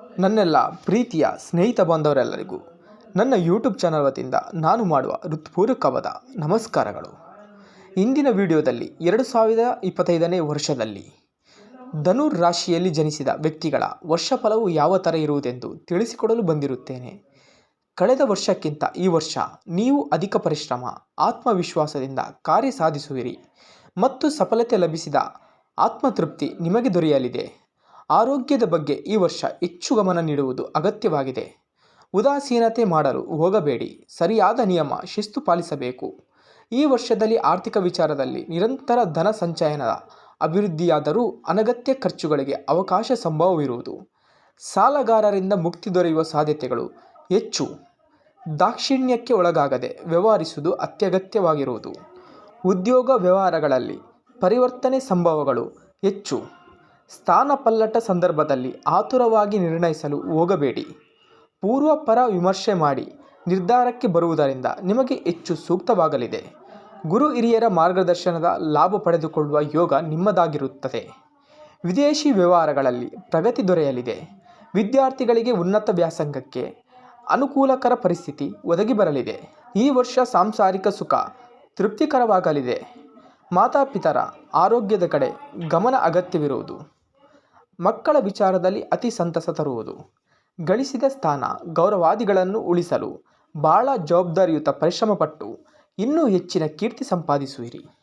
ನನ್ನೆಲ್ಲ ಪ್ರೀತಿಯ ಸ್ನೇಹಿತ ಬಾಂಧವರೆಲ್ಲರಿಗೂ ನನ್ನ ಯೂಟ್ಯೂಬ್ ಚಾನಲ್ ವತಿಯಿಂದ ನಾನು ಮಾಡುವ ಹೃತ್ಪೂರ್ವಕವಾದ ನಮಸ್ಕಾರಗಳು. ಇಂದಿನ ವಿಡಿಯೋದಲ್ಲಿ ಎರಡು ಸಾವಿರದ ಇಪ್ಪತ್ತೈದನೇ ವರ್ಷದಲ್ಲಿ ಧನುರ್ ರಾಶಿಯಲ್ಲಿ ಜನಿಸಿದ ವ್ಯಕ್ತಿಗಳ ವರ್ಷಫಲವು ಯಾವ ಥರ ಇರುವುದೆಂದು ತಿಳಿಸಿಕೊಡಲು ಬಂದಿರುತ್ತೇನೆ. ಕಳೆದ ವರ್ಷಕ್ಕಿಂತ ಈ ವರ್ಷ ನೀವು ಅಧಿಕ ಪರಿಶ್ರಮ, ಆತ್ಮವಿಶ್ವಾಸದಿಂದ ಕಾರ್ಯ ಸಾಧಿಸುವಿರಿ ಮತ್ತು ಸಫಲತೆ ಲಭಿಸಿದ ಆತ್ಮತೃಪ್ತಿ ನಿಮಗೆ ದೊರೆಯಲಿದೆ. ಆರೋಗ್ಯದ ಬಗ್ಗೆ ಈ ವರ್ಷ ಹೆಚ್ಚು ಗಮನ ನೀಡುವುದು ಅಗತ್ಯವಾಗಿದೆ. ಉದಾಸೀನತೆ ಮಾಡಲು ಹೋಗಬೇಡಿ. ಸರಿಯಾದ ನಿಯಮ ಶಿಸ್ತು ಪಾಲಿಸಬೇಕು. ಈ ವರ್ಷದಲ್ಲಿ ಆರ್ಥಿಕ ವಿಚಾರದಲ್ಲಿ ನಿರಂತರ ಧನ ಸಂಚಯನದ ಅಭಿವೃದ್ಧಿಯಾದರೂ ಅನಗತ್ಯ ಖರ್ಚುಗಳಿಗೆ ಅವಕಾಶ ಸಂಭವವಿರುವುದು. ಸಾಲಗಾರರಿಂದ ಮುಕ್ತಿ ದೊರೆಯುವ ಸಾಧ್ಯತೆಗಳು ಹೆಚ್ಚು. ದಾಕ್ಷಿಣ್ಯಕ್ಕೆ ಒಳಗಾಗದೆ ವ್ಯವಹರಿಸುವುದು ಅತ್ಯಗತ್ಯವಾಗಿರುವುದು. ಉದ್ಯೋಗ ವ್ಯವಹಾರಗಳಲ್ಲಿ ಪರಿವರ್ತನೆ ಸಂಭವಗಳು ಹೆಚ್ಚು. ಸ್ಥಾನಪಲ್ಲಟ ಸಂದರ್ಭದಲ್ಲಿ ಆತುರವಾಗಿ ನಿರ್ಣಯಿಸಲು ಹೋಗಬೇಡಿ. ಪೂರ್ವಪರ ವಿಮರ್ಶೆ ಮಾಡಿ ನಿರ್ಧಾರಕ್ಕೆ ಬರುವುದರಿಂದ ನಿಮಗೆ ಹೆಚ್ಚು ಸೂಕ್ತವಾಗಲಿದೆ. ಗುರು ಹಿರಿಯರ ಮಾರ್ಗದರ್ಶನದ ಲಾಭ ಪಡೆದುಕೊಳ್ಳುವ ಯೋಗ ನಿಮ್ಮದಾಗಿರುತ್ತದೆ. ವಿದೇಶಿ ವ್ಯವಹಾರಗಳಲ್ಲಿ ಪ್ರಗತಿ ದೊರೆಯಲಿದೆ. ವಿದ್ಯಾರ್ಥಿಗಳಿಗೆ ಉನ್ನತ ವ್ಯಾಸಂಗಕ್ಕೆ ಅನುಕೂಲಕರ ಪರಿಸ್ಥಿತಿ ಒದಗಿ ಬರಲಿದೆ. ಈ ವರ್ಷ ಸಾಂಸಾರಿಕ ಸುಖ ತೃಪ್ತಿಕರವಾಗಲಿದೆ. ಮಾತಾಪಿತರ ಆರೋಗ್ಯದ ಕಡೆ ಗಮನ ಅಗತ್ಯವಿರುವುದು. ಮಕ್ಕಳ ವಿಚಾರದಲ್ಲಿ ಅತಿ ಸಂತಸ ತರುವುದು. ಗಳಿಸಿದ ಸ್ಥಾನ, ಗೌರವಾದಿಗಳನ್ನು ಉಳಿಸಲು ಬಹಳ ಜವಾಬ್ದಾರಿಯುತ ಪರಿಶ್ರಮಪಟ್ಟು ಇನ್ನೂ ಹೆಚ್ಚಿನ ಕೀರ್ತಿ ಸಂಪಾದಿಸುವಿರಿ.